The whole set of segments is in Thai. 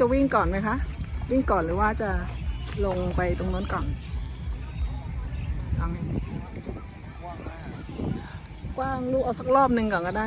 จะวิ่งก่อนไหมคะ วิ่งก่อนหรือว่าจะลงไปตรงนั้นก่อนเอาไงกว้างลูกเอาสักรอบหนึ่งก่อนก็ได้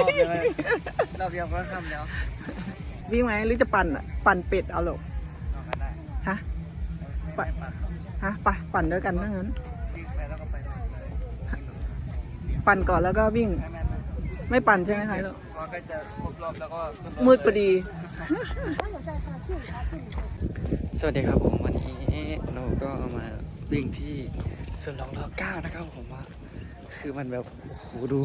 รอบเดียวเลยรอบเดียวก็ทำแล้ววิ่งไหมหรือจะปั่นอะปั่นเป็ดเอาหรอกเอาก็ได้ฮะไม่ไม่ปัดฮะไปปั่นด้วยกันทั้งนั้นวิ่งไปแล้วก็ไปเลยปั่นก่อนแล้วก็วิ่ง ไม่ไม่ไม่ไม่ปั่นใช่ไหมคะลูกพอก็จะครบรอบแล้วก็ขึ้นรถมืดพอดี สวัสดีครับผมวันนี้เราก็มาวิ่งที่สวนหลวงรอเก้านะครับผมว่า คือมันแบบโอ้โหดู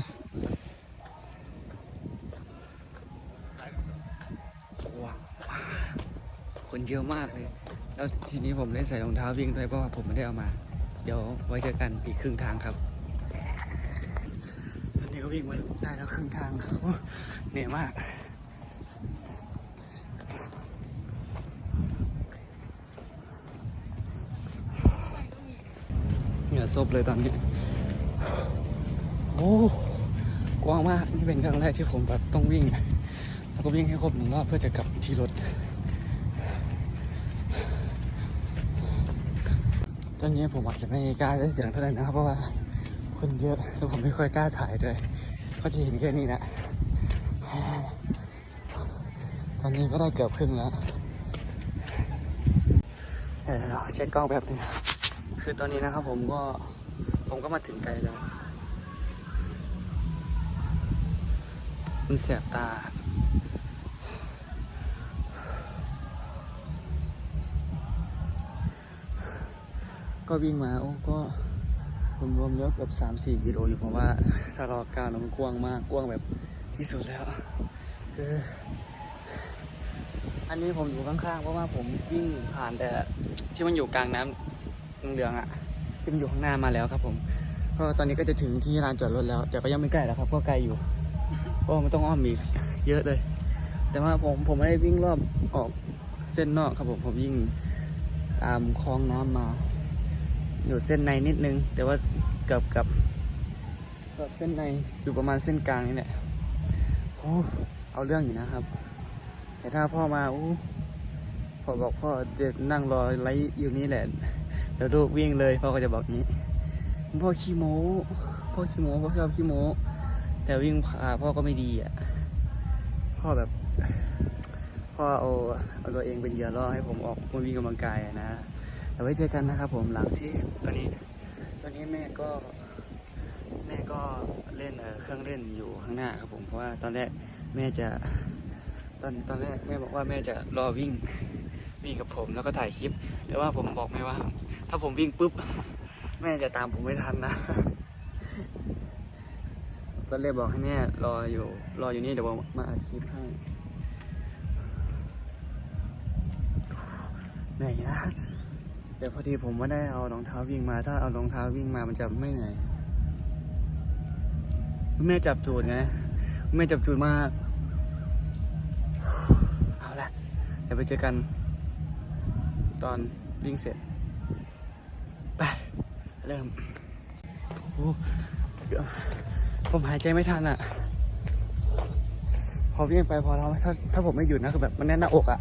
ว้าวคนเยอะมากเลย แล้วทีนี้ผมได้ใส่รองเท้าวิ่งด้วยเพราะว่าผมไม่ได้เอามา เดี๋ยวไว้เจอกันอีกครึ่งทางครับตอนนี้ก็วิ่งมาได้แล้วครึ่งทางโอ้เหนื่อยมาก เหงื่ อซบเลยตอนนี้ โอ้กว้างมาก นี่เป็นครั้งแรกที่ผมแบบต้องวิ่ง แล้วก็วิ่งให้ครบหนึ่งรอบเพื่อจะกลับที่รถ ตอนนี้ผมอาจจะไม่กล้าใช้เสียงเท่าไหร่นะครับเพราะว่าคนเยอะแล้วผมไม่ค่อยกล้าถ่ายด้วยก็จะเห็นแค่นี้นะ ตอนนี้ก็ได้เกือบครึ่งแล้วเดี๋ยวเช็คกล้องแบบนึง คือตอนนี้นะครับผมก็ผมก็มาถึงไกลแล้ว มันแสบตา ก็วิ่งมาโอ้ก็รวมๆแล้วเกือบสามสี่กิโลอยู่เพราะว่าสารอการมันกว้างมากกว้างแบบที่สุดแล้วคืออันนี้ผมอยู่ข้างๆเพราะว่าผมวิ่งผ่านแต่ที่มันอยู่กลางน้ำ เหลืองๆอะที่มันอยู่ข้างหน้ามาแล้วครับ ผมเพราะว่าตอนนี้ก็จะถึงที่ลานจอดรถแล้วแต่ก็ยังไม่ใกล้แล้วครับ ก็ไกลอยู่เพราะมันต้องอ้อมอีกเยอะเลย แต่ว่าผมผมไม่ได้วิ่งรอบออกเส้นนอกครับผมผมวิ่งตามคลองน้ำมา อยู่เส้นในนิดนึง แต่ว่าเกือบกับกับเส้นในอยู่ประมาณเส้นกลางนี่แหละโอ้เอาเรื่องอยู่นะครับ แต่ถ้าพ่อมาอู้พ่อบอกพ่อจะนั่งรอไลฟ์อยู่นี่แหละ ดี๋ยวลูกวิ่งเลยพ่อก็จะบอกนี้พ่อขี้โม้พ่อขี้โม้พ่อชอบขี้โม้แต่วิ่งพาพ่อก็ไม่ดีอะพ่อแบบ พ่อเอาเอาตัวเองเป็นเหยื่อล่อให้ผมออกมาวิ่งกำลังกายนะเดี๋ยวไว้เจอกันนะครับ ผมหลังที่ตอนนี้ ตอนนี้แม่ก็ แม่ก็เล่นเครื่องเล่นอยู่ข้างหน้าครับผมเพราะว่าตอนแรกแม่จะ ตอนตอนแรกแม่บอกว่าแม่จะรอวิ่ง วิ่งกับผมแล้วก็ถ่ายคลิป แต่ว่าผมบอกแม่ว่า ถ้าผมวิ่งปุ๊บ แม่จะตามผมไม่ทันนะ ก็เลยบอกให้แม่รออยู่ รออยู่นี่เดี๋ยวผมมาอัดคลิปให้เหนื่อยนะแต่พอดีผมไม่ได้เอารองเท้าวิ่งมา ถ้าเอารองเท้าวิ่งมามันจะไม่เหนื่อยแม่จับจูดไงแม่จับจูดมาก เอาละเดี๋ยวไปเจอกัน ตอนวิ่งเสร็จ ไป เริ่มโอ้ผมหายใจไม่ทันอะ พอวิ่งไปพอเราถ้าถ้าผมไม่หยุดนะคือแบบมันแน่นหน้าอกอะ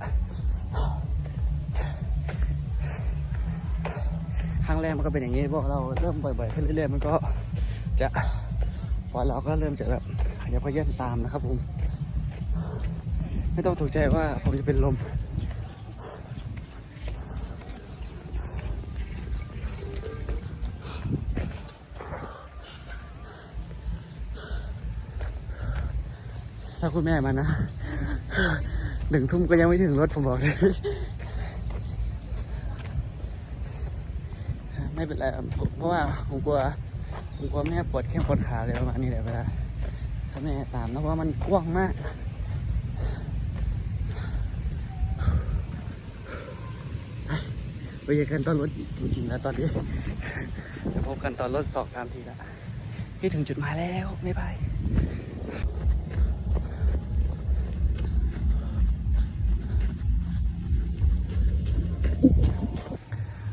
ครั้งแรกมันก็เป็นอย่างนี้พอเราเริ่มบ่อยๆขึ้นเรื่อยๆมันก็จะพอเราก็เริ่มจะแบบขยับขยื่นตามนะครับผม ไม่ต้องตกใจว่าผมจะเป็นลม ถ้าคุณแม่มานะหนึ่งทุ่มก็ยังไม่ถึงรถผมบอกเลย ไม่เป็นไรเพราะว่าผมกลัวผมกลัวแม่ปวดแข้งปวดขาเลยประมาณนี้แหละเวลาถ้าแม่ตามนะเพราะว่ามันกว้างมากไปเจอกันตอนรถจริงๆแล้วตอนนี้จะพบกันตอนรถสองสามทีแล้วพี่ถึงจุดหมายแล้วไม่ไป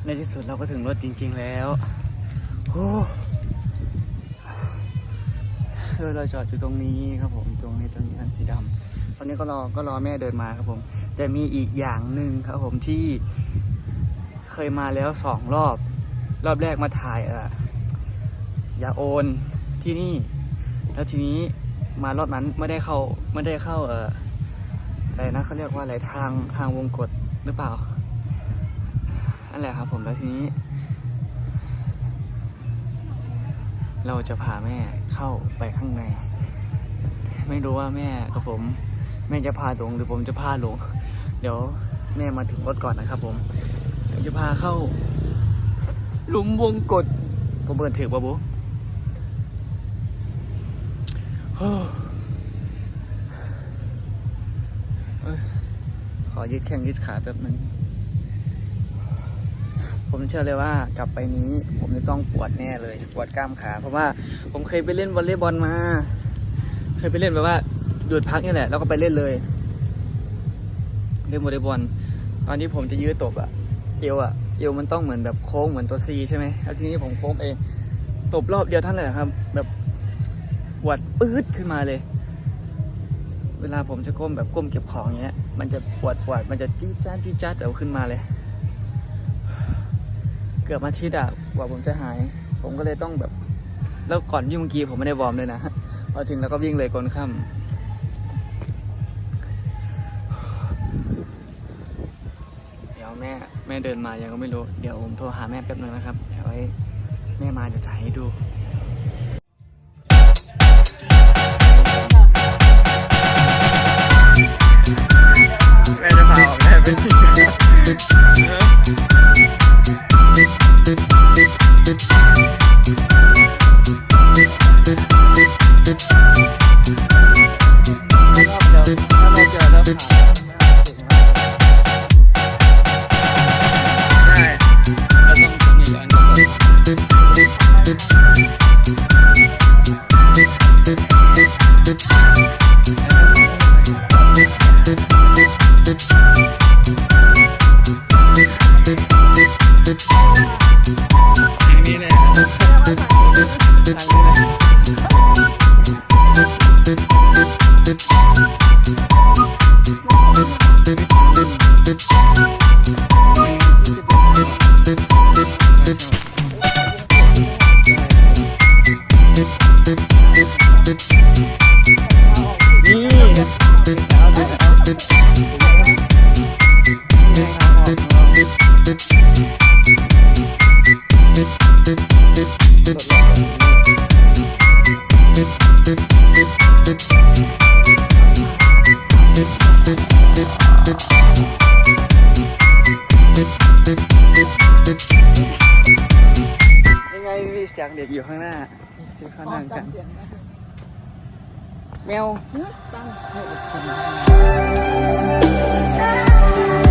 ในที่สุดเราก็ถึงรถจริง ๆ แล้วโอ้เราจอดอยู่ตรงนี้ครับผมตรงนี้ตรงนี้คันสีดำตอนนี้ก็รอก็รอแม่เดินมาครับผมแต่มีอีกอย่างหนึ่งครับผมที่เคยมาแล้วสองรอบ รอบแรกมาถ่ายเอ่อยาโอนที่นี่ แล้วทีนี้มารอบนั้นไม่ได้เข้าไม่ได้เข้าเอ่ออะไรนะเขาเรียกว่าอะไรทางทางวงกฏหรือเปล่า นั่นแหละครับผมแล้วทีนี้ เราจะพาแม่เข้าไปข้างใน ไม่รู้ว่าแม่กับผม แม่จะพาหลงหรือผมจะพาหลง เดี๋ยวแม่มาถึงรถก่อนนะครับ ผมจะพาเข้าหลุมวงกฏผมเปิดถือปะบุ๊โอ้เอ้ยขอยืดแข้งยืดขาแป๊บนึง ผมเชื่อเลยว่ากลับไปนี้ผมจะต้องปวดแน่เลยปวดกล้ามขา เพราะว่าผมเคยไปเล่นวอลเลย์บอลมา เคยไปเล่นแบบว่าหยุดพักนี่แหละแล้วก็ไปเล่นเลย เล่นวอลเลย์บอลตอนที่ผมจะยืดตบอะเอวอะเอวมันต้องเหมือนแบบโค้งเหมือนตัวซีใช่ไหมแล้วทีนี้ผมโค้งเองตบรอบเดียวท่านนแหละครับ แบบปวดปื๊ดขึ้นมาเลย เวลาผมจะก้มแบบก้มเก็บของอย่างเงี้ย มันจะปวดปวดมันจะจี๊ดจ้าดจี๊ดจ้าดแบบขึ้นมาเลย กือบอาทิตย์อะกว่าผมจะหาย ผมก็เลยต้องแบบ แล้วก่อนวิ่งเมื่อกี้ผมไม่ได้วอร์มเลยนะพอถึงแล้วก็วิ่งเลยกลนค่ำเดี๋ยวแม่แม่เดินมายังก็ไม่รู้ เดี๋ยวผมโทรหาแม่แป๊บนึงนะครับ เดี๋ยวไว้แม่มาเดี๋ยวจะให้ดู อยู่ข้างหน้าที่เขานั่งกันจำเสียงได้แมวตั้งให้อดทน